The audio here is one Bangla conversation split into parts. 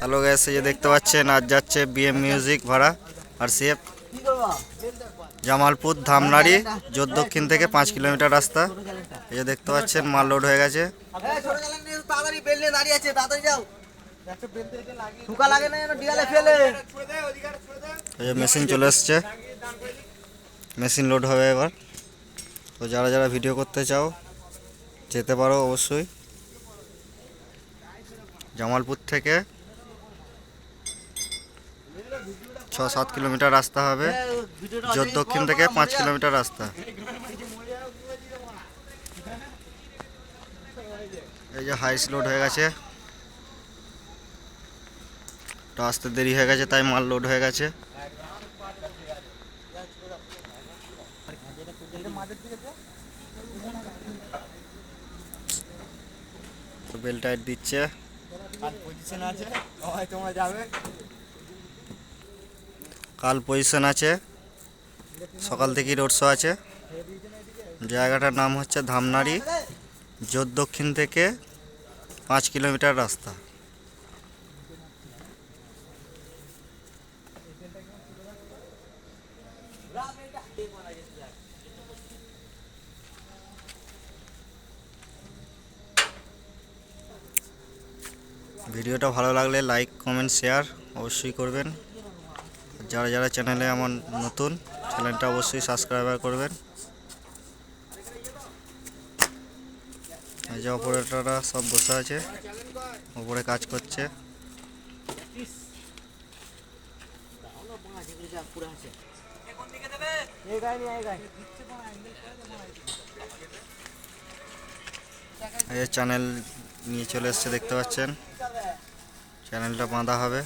হ্যালো গ্যাস এই যে দেখতে পাচ্ছেন, আজ যাচ্ছে বিএম মিউজিক ভাড়া, আর সিএফ জামালপুর ধামনাড়ি, জোর দক্ষিণ থেকে পাঁচ কিলোমিটার রাস্তা। এই যে দেখতে পাচ্ছেন, মাল লোড হয়ে গেছে। এই মেশিন চলে এসছে। মেশিন লোড হবে এবার। তো যারা যারা ভিডিও করতে চাও, যেতে পারো অবশ্যই। জামালপুর থেকে ছ সাত কিলোমিটার রাস্তা হবে। জোর দক্ষিণ থেকে পাঁচ কিলোমিটার রাস্তা। এই যে হাইস লোড হয়ে গেছে। তো আসতে দেরি হয়ে গেছে, তাই মাল লোড হয়ে গেছে। বেল টাইট দিচ্ছে। পজিশন আছে। তোমরা যাবে। কাল পজিশন আছে। সকাল থেকেই রোড শো আছে। জায়গাটার নাম হচ্ছে ধামনাড়ি, জোর দক্ষিণ থেকে পাঁচ কিলোমিটার রাস্তা। ভিডিওটা ভালো লাগলে লাইক কমেন্ট শেয়ার অবশ্যই করবেন। যারা যারা চ্যানেলে আমার নতুন, চ্যানেলটা অবশ্যই সাবস্ক্রাইবার করবেন। এই যে অপারেটররা সব বসে আছে, ওপরে কাজ করছে। এই চ্যানেল নিয়ে চলে এসছে, দেখতে পাচ্ছেন? চ্যানেলটা বাঁধা হবে।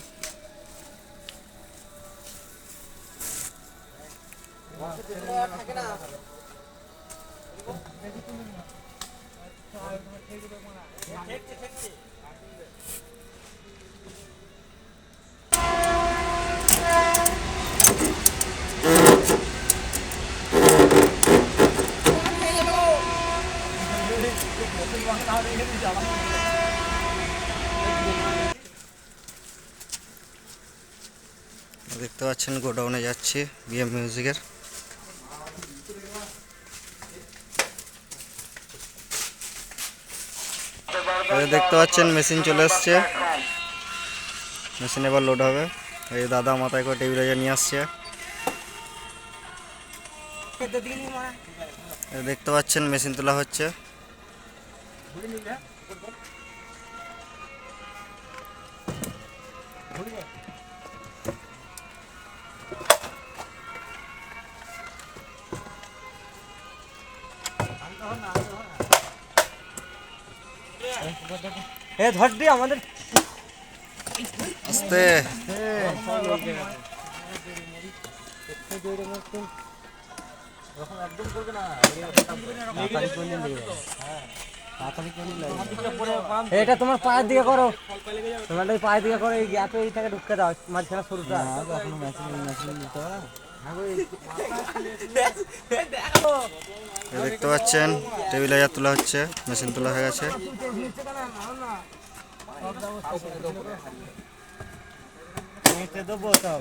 দেখতে পাচ্ছেন গোডাউনে যাচ্ছি বিএম মিউজিকের দেখতে পাচ্ছেন, মেশিন চলে এসছে মেশিন এবার লোড হবে। এই দাদা মাথায় করে টেবিলে নিয়ে আসছে। দেখতে পাচ্ছেন, মেশিন তোলা হচ্ছে। এ ধর দি আমাদের। আস্তে। এটা তোমার পায়ের দিকে করো। তোমার পায়ের দিকে করো এই গ্যাপে এইটাকে ঢুকে দাও মাঝখানে শুরুটা ম্যাচিং ম্যাচিং দিতে হবে দেখতে পাচ্ছেন টেবিল হাজার তোলা হচ্ছে মেশিন তোলা হয়ে গেছে। দেবো সব